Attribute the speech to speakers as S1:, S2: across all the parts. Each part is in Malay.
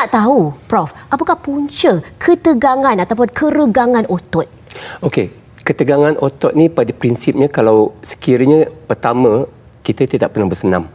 S1: nak tahu, Prof, apakah punca ketegangan ataupun keregangan otot?
S2: Okey, ketegangan otot ni pada prinsipnya kalau sekiranya pertama kita tidak pernah bersenam.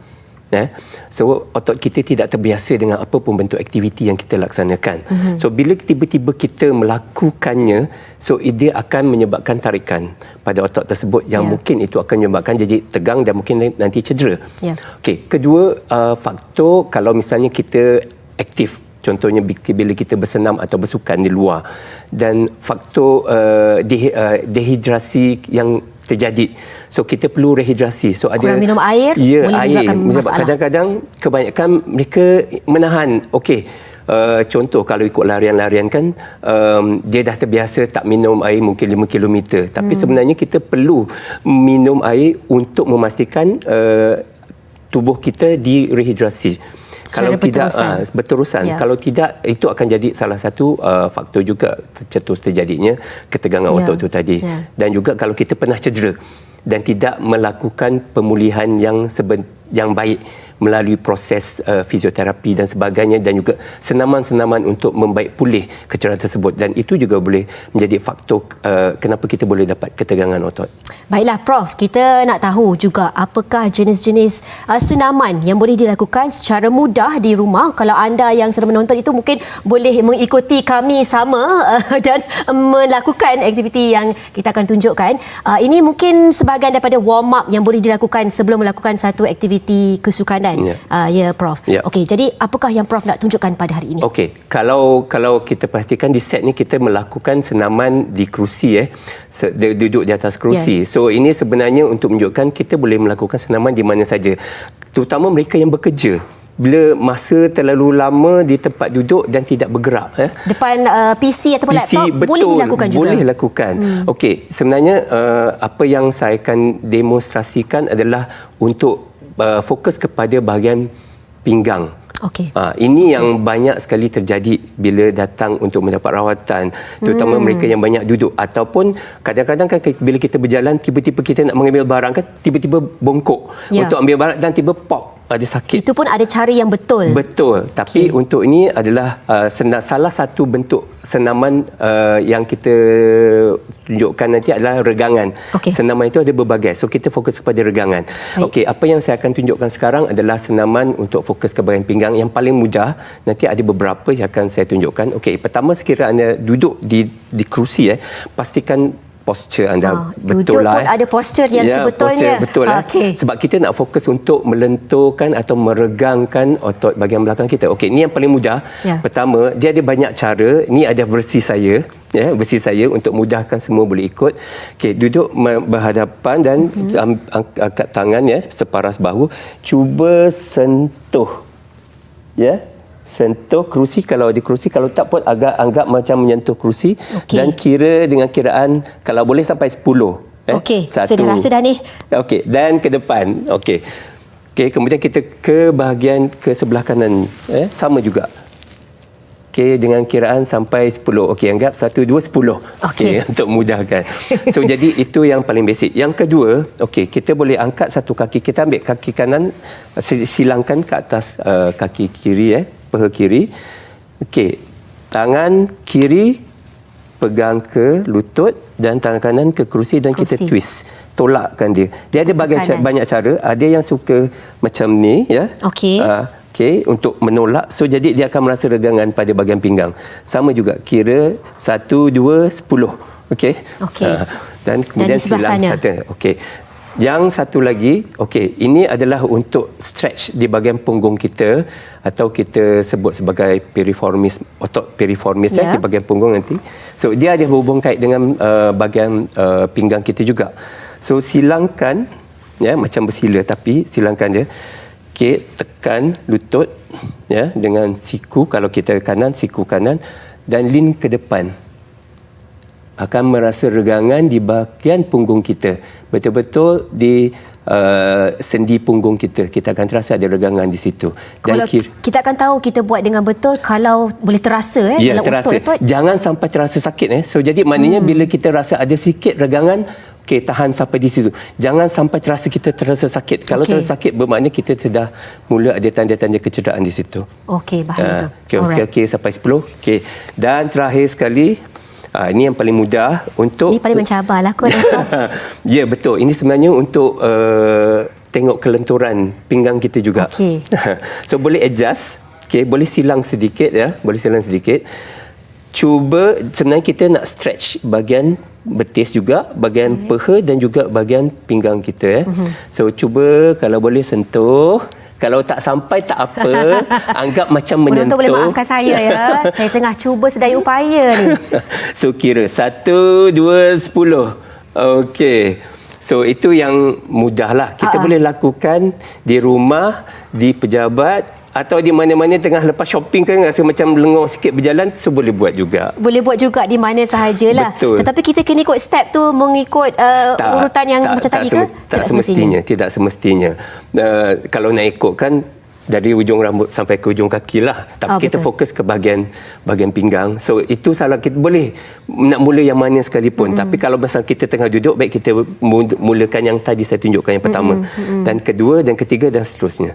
S2: Eh? So otot kita tidak terbiasa dengan apa pun bentuk aktiviti yang kita laksanakan. Mm-hmm. So bila tiba-tiba kita melakukannya, so dia akan menyebabkan tarikan pada otot tersebut yang yeah. mungkin itu akan menyebabkan jadi tegang dan mungkin nanti cedera. Yeah. Okey, kedua uh, faktor kalau misalnya kita aktif contohnya bila kita bersenam atau bersukan di luar. Dan faktor uh, de, uh, dehidrasi yang terjadi. So kita perlu rehidrasi. So
S1: Kurang ada minum air
S2: ya, boleh air. masalah. Kadang-kadang kebanyakan mereka menahan. Okey Uh, contoh kalau ikut larian-larian kan um, dia dah terbiasa tak minum air mungkin 5 km tapi hmm. sebenarnya kita perlu minum air untuk memastikan uh, tubuh kita direhidrasi
S1: Secara
S2: kalau tidak uh, berterusan ya. kalau tidak itu akan jadi salah satu uh, faktor juga tercetus terjadinya ketegangan ya. otot itu tadi ya. dan juga kalau kita pernah cedera dan tidak melakukan pemulihan yang seben, yang baik melalui proses uh, fisioterapi dan sebagainya dan juga senaman-senaman untuk membaik pulih kecederaan tersebut dan itu juga boleh menjadi faktor uh, kenapa kita boleh dapat ketegangan otot.
S1: Baiklah Prof, kita nak tahu juga apakah jenis-jenis uh, senaman yang boleh dilakukan secara mudah di rumah kalau anda yang sedang menonton itu mungkin boleh mengikuti kami sama uh, dan melakukan aktiviti yang kita akan tunjukkan. Uh, ini mungkin sebahagian daripada warm up yang boleh dilakukan sebelum melakukan satu aktiviti kesukanan dan ya, uh, ya Prof. Ya. Okey, jadi apakah yang Prof nak tunjukkan pada hari ini?
S2: Okey, kalau kalau kita perhatikan di set ni kita melakukan senaman di kerusi eh, duduk di atas kerusi. Ya. So ini sebenarnya untuk menunjukkan kita boleh melakukan senaman di mana saja. Terutama mereka yang bekerja bila masa terlalu lama di tempat duduk dan tidak bergerak eh
S1: depan uh, PC atau
S2: PC,
S1: laptop
S2: betul,
S1: boleh dilakukan juga
S2: boleh lakukan hmm. okey sebenarnya uh, apa yang saya akan demonstrasikan adalah untuk uh, fokus kepada bahagian pinggang.
S1: Okey.
S2: Uh, ini okay. yang banyak sekali terjadi bila datang untuk mendapat rawatan, terutama hmm. mereka yang banyak duduk ataupun kadang-kadang kan bila kita berjalan tiba-tiba kita nak mengambil barang kan tiba-tiba bongkok ya. untuk ambil barang dan tiba pop ada sakit.
S1: Itu pun ada cara yang betul.
S2: Betul. Tapi okay. untuk ini adalah uh, sena- salah satu bentuk senaman uh, yang kita tunjukkan nanti adalah regangan. Okay. Senaman itu ada berbagai. So kita fokus kepada regangan. Okey, apa yang saya akan tunjukkan sekarang adalah senaman untuk fokus ke bahagian pinggang yang paling mudah. Nanti ada beberapa yang akan saya tunjukkan. Okey, pertama sekiranya anda duduk di di kerusi eh, pastikan posture anda oh, betul lah.
S1: Duduk pun ada posture yang ya, sebetulnya.
S2: Posture betul lah. Okay. Sebab kita nak fokus untuk melenturkan atau meregangkan otot bahagian belakang kita. Okey, ini yang paling mudah. Ya. Pertama, dia ada banyak cara. Ini ada versi saya. Ya, versi saya untuk mudahkan semua boleh ikut. Okey, duduk berhadapan dan mm-hmm. angkat tangan ya, separas bahu. Cuba sentuh. Ya, sentuh kerusi. Kalau ada kerusi kalau tak pun agak anggap macam menyentuh kerusi. Okay. dan kira dengan kiraan kalau boleh sampai 10
S1: eh okey sudah rasa dah ni.
S2: Okey dan ke depan. Okey. Okey kemudian kita ke bahagian ke sebelah kanan eh sama juga. Okey dengan kiraan sampai 10 okey anggap 1 2 10 okey okay, untuk mudahkan. So jadi itu yang paling basic. Yang kedua okey kita boleh angkat satu kaki. Kita ambil kaki kanan silangkan ke atas uh, kaki kiri eh paha kiri. Okey. Tangan kiri pegang ke lutut dan tangan kanan ke kerusi dan kerusi. kita twist. Tolakkan dia. Dia ada banyak ca- banyak cara. Ada yang suka macam ni ya.
S1: Okey. Uh,
S2: Okey, untuk menolak. So jadi dia akan merasa regangan pada bahagian pinggang. Sama juga. Kira 1 2 10. Okey.
S1: Okey. Uh,
S2: dan kemudian
S1: dan di silang
S2: satu. Okey. Yang satu lagi, okey, ini adalah untuk stretch di bahagian punggung kita atau kita sebut sebagai piriformis, otot piriformis yeah. ya, di bahagian punggung nanti. So dia ada hubung kait dengan uh, bahagian uh, pinggang kita juga. So silangkan ya macam bersila tapi silangkan dia. Okey, tekan lutut ya dengan siku kalau kita kanan siku kanan dan lean ke depan akan merasa regangan di bahagian punggung kita. Betul-betul di uh, sendi punggung kita. Kita akan terasa ada regangan di situ.
S1: Dan kalau kira, kita akan tahu kita buat dengan betul kalau boleh terasa eh
S2: ya, dalam terasa. otot. Jangan sampai terasa sakit eh. So jadi maknanya hmm. bila kita rasa ada sikit regangan Okey, tahan sampai di situ. Jangan sampai terasa kita terasa sakit. Kalau
S1: Okey.
S2: terasa sakit bermakna kita sudah mula ada tanda-tanda kecederaan di situ.
S1: Okey, bahaya
S2: Ah,
S1: tu.
S2: Okey, okay, okay, sampai 10. Okey. Dan terakhir sekali, ah, ini yang paling mudah untuk
S1: Ni paling mencabar lah kot. Dato'.
S2: ya betul. Ini sebenarnya untuk uh, tengok kelenturan pinggang kita juga.
S1: Okey.
S2: so boleh adjust, okey, boleh silang sedikit ya, boleh silang sedikit. Cuba sebenarnya kita nak stretch bahagian betis juga, bahagian
S1: Mhm.
S2: peha dan juga bahagian pinggang kita ya. So cuba kalau boleh sentuh kalau tak sampai tak apa, anggap macam menyentuh.
S1: Penonton boleh maafkan saya ya. saya tengah cuba sedaya upaya ni.
S2: so kira satu, dua, sepuluh. Okey. So itu yang mudah lah. Kita
S1: ah.
S2: boleh lakukan di rumah, di pejabat atau di mana-mana tengah lepas shopping kan rasa macam lengur sikit berjalan, so boleh buat juga.
S1: Boleh buat juga di mana sahajalah.
S2: Betul.
S1: Tetapi kita kena ikut step tu mengikut uh, urutan yang macam tadi ke?
S2: seme- tak semestinya. Tidak semestinya. Uh, kalau nak ikutkan dari ujung rambut sampai ke ujung kaki lah. Tapi
S1: Ah,
S2: kita
S1: betul.
S2: fokus ke bahagian bahagian pinggang. So itu salah kita boleh nak mula yang mana sekalipun. Mm-hmm. Tapi kalau masa kita tengah duduk baik kita mu- mulakan yang tadi saya tunjukkan yang pertama mm-hmm. dan kedua dan ketiga dan seterusnya.